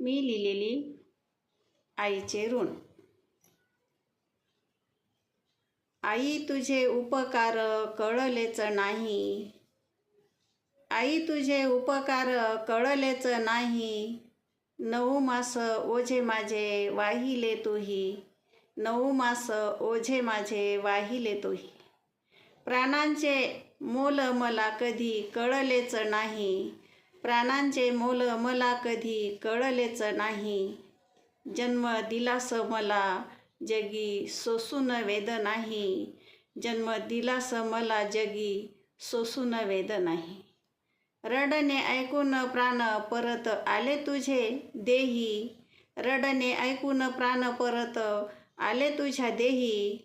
मी लिहिलेली आईचे ऋण. आई तुझे उपकार कळलेच नाही. आई तुझे उपकार कळलेच नाही. नऊ मास ओझे माझे वाहिले तुही. नऊ मास ओझे माझे वाहिले तुही. प्राणांचे मोल मला कधी कळलेच नाही. प्राणांचे मोल मला कधी कळलेच नाही. जन्म दिलास मला जगी सोसून वेद नाही. जन्म दिलास मला जगी सोसून वेद नाही. रडणे ऐकून प्राण परत आले तुझे देही. रडणे ऐकून प्राण परत आले तुझ्या देही.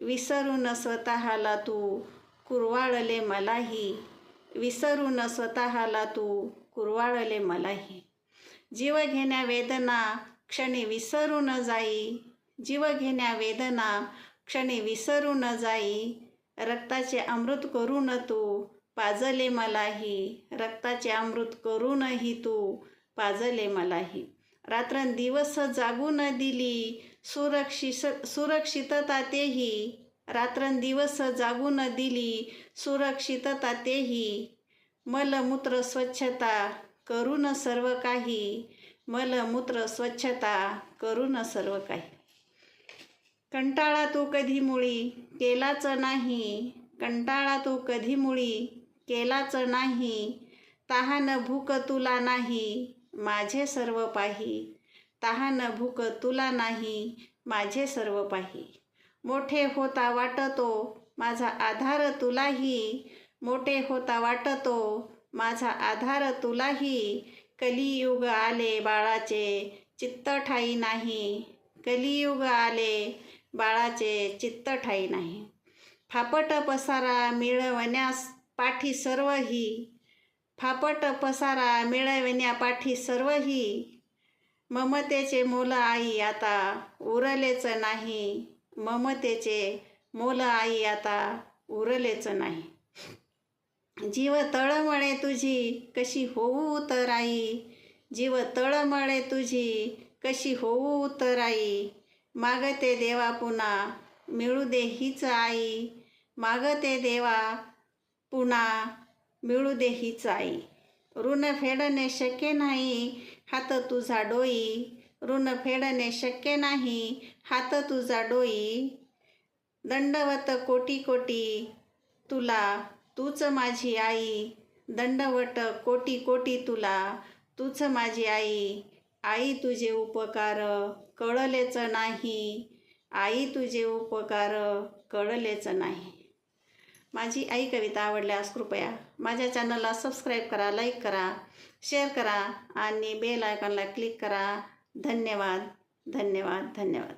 विसरून स्वतःला तू कुरवाळले मलाही. विसरून स्वतःला तू कुरवाळले मलाही. जीव घेण्या वेदना क्षणी न जाई. जीव घेण्या वेदना क्षणी न जाई. रक्ताचे अमृत करू न तू. पाजले मलाही. रक्ताचे अमृत करूनही तू. पाजले मलाही. रात्रंदिवस न दिली. सुरक्षित सुरक्षितता तेही रात्रंदिवस न दिली. सुरक्षितता तेही मलमूत्र स्वच्छता करून सर्व काही. मलमूत्र स्वच्छता करून सर्व काही. कंटाळा तू कधी मुळी केलाच नाही. कंटाळा तू कधी मुळी केलाच नाही. तहान भूक तुला नाही माझे सर्व पाही. तहान भूक तुला नाही माझे सर्व पाही. मोठे होता वाटतो माझा आधार तुलाही. मोठे होता वाटतो. माझा आधार तुलाही. कलियुग आले बाळाचे चित्त ठाई नाही. कलियुग आले बाळाचे चित्त ठाई नाही. फापट पसारा मिळवण्यास पाठी सर्वही. फापट पसारा मिळविण्यापाठी सर्वही. ममतेचे मोल आई आता उरलेच नाही. ममतेचे मोल आई आता उरलेच नाही. जीव तळमळे तुझी कशी होऊ तर आई जीव तळमळे तुझी कशी होऊ तर आई मागते देवा पुन्हा मिळू दे हीच आई. मागते देवा पुन्हा मिळू दे हीच आई. ऋण फेडणे शक्य नाही हात तुझा डोई. ऋण फेडणे शक्य नाही हात तुझा डोई. दंडवत कोटी कोटी तुला तूच माझी आई दंडवट कोटी कोटी तुला. तूच माझी आई आई तुझे उपकार कळलेच नाही. आई तुझे उपकार कळलेच नाही. माझी आई कविता आवडल्यास कृपया माझ्या चॅनलला सबस्क्राईब करा लाईक करा शेअर करा आणि बेल आयकॉनला क्लिक करा. धन्यवाद धन्यवाद धन्यवाद.